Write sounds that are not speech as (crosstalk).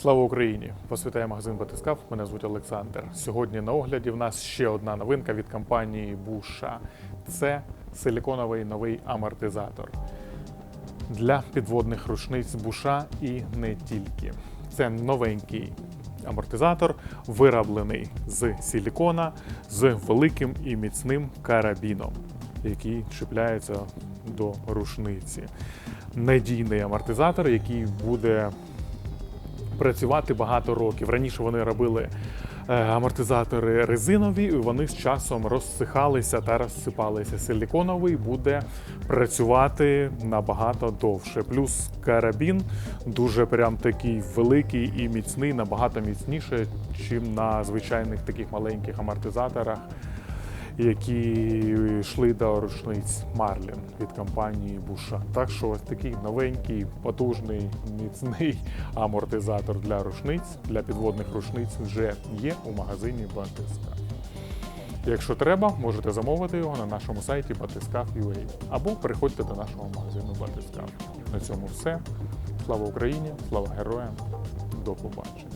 Слава Україні! Вас вітає магазин Батискав. Мене звуть Олександр. Сьогодні на огляді в нас ще одна новинка від компанії Буша. Це силіконовий новий амортизатор для підводних рушниць Буша і не тільки. Це новенький амортизатор, вироблений з силікона з великим і міцним карабіном, який чіпляється до рушниці. Надійний амортизатор, який буде працювати багато років. Раніше вони робили е, амортизатори резинові, і вони з часом розсихалися та розсипалися. Силіконовий буде працювати набагато довше. Плюс карабін дуже прям такий великий і міцний, набагато міцніше, чим на звичайних таких маленьких амортизаторах. Які йшли до рушниць Марлін від компанії Буша. Так що ось такий новенький, потужний, міцний (laughs) амортизатор для рушниць, для підводних рушниць вже є у магазині Батиска. Якщо треба, можете замовити його на нашому сайті Батискав.ua або переходьте до нашого магазину Батискав. На цьому все. Слава Україні, слава героям, до побачення.